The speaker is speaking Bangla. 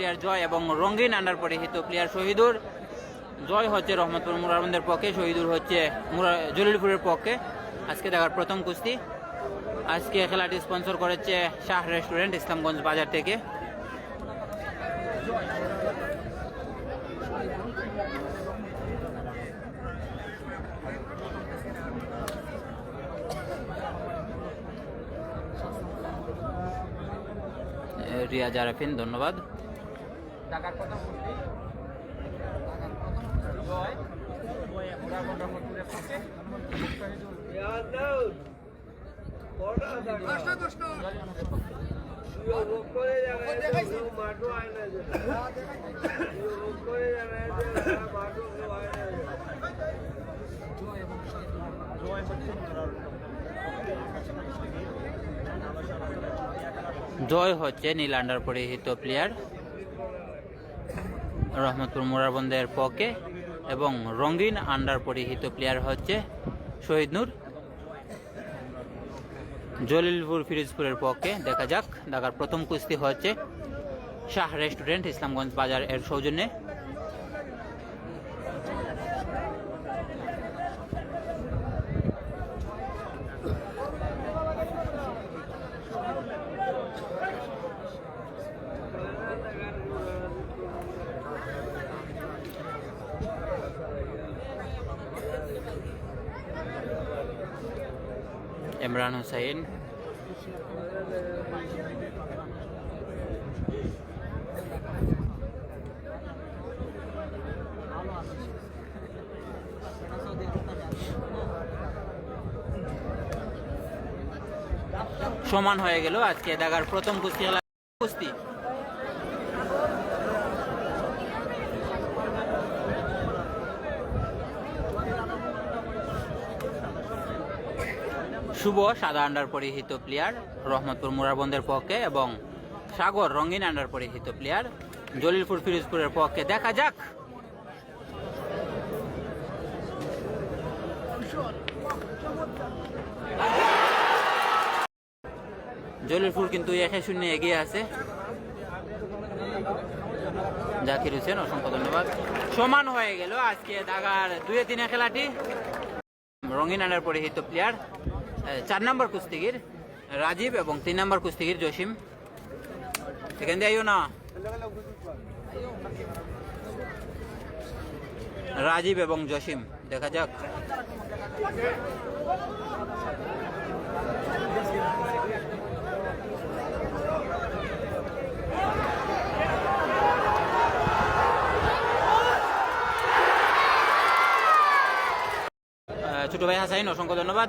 প্লেয়ার জয় এবং রঙ্গিন আন্ডার পরিহিত প্লেয়ার শহীদুর। জয় হচ্ছে রহমতপুর মুরারবন্দের পক্ষে শহীদুর হচ্ছে জলিলপুরের পক্ষে। আজকে দেখার প্রথম কুস্তি। আজকে খেলাটি স্পন্সর করেছে শাহ রেস্টুরেন্ট ইসলামগঞ্জ বাজার থেকে। এ, রিয়া জারাফিন ধন্যবাদ। প্রথম কুস্তি ঢাকার প্রথম কুস্তি জয় মুরারবন্দ রহমতপুরের পক্ষে এবং শহীদুল জয় হচ্ছে নীল আন্ডার পরিহিত প্লেয়ার রহমতপুর মুরারবন্দের পকে এবং রঙিন আন্ডার পরিহিত প্লেয়ার হচ্ছে শহীদ নূর। জলিলপুর ফিরোজপুরের পক্ষে দেখা যাক। ঢাকার প্রথম কুস্তি হচ্ছে শাহ রেস্টুরেন্ট ইসলামগঞ্জ বাজার এর সৌজন্যে। ইমরান হুসাইন। সমান হয়ে গেল আজকে দেখার প্রথম কুস্তি কুস্তি। শুভ সাদা আন্ডার পরিহিত প্লেয়ার, রহমতপুর মুরারবন্দের পক্ষে এবং সাগর রঙিন আন্ডার পরিহিত প্লেয়ার, জলিলপুর ফিরোজপুরের পক্ষে। দেখা যাক। জলিলপুর কিন্তু একে শূন্য এগিয়ে আছে। জাকির হোসেন, অসংখ্য ধন্যবাদ। সমান হয়ে গেল আজকে দাগার দুয়ে তিনে খেলাটি রঙিন আন্ডার পরিহিত প্লেয়ার চার নম্বর কুস্তিগির, রাজীব এবং তিন নম্বর কুস্তিগির জসিম। এখান দিয়ে আইও না। রাজীব এবং জসিম, দেখা যাক। ছোট ভাই হাসাইন, অসংখ্য ধন্যবাদ।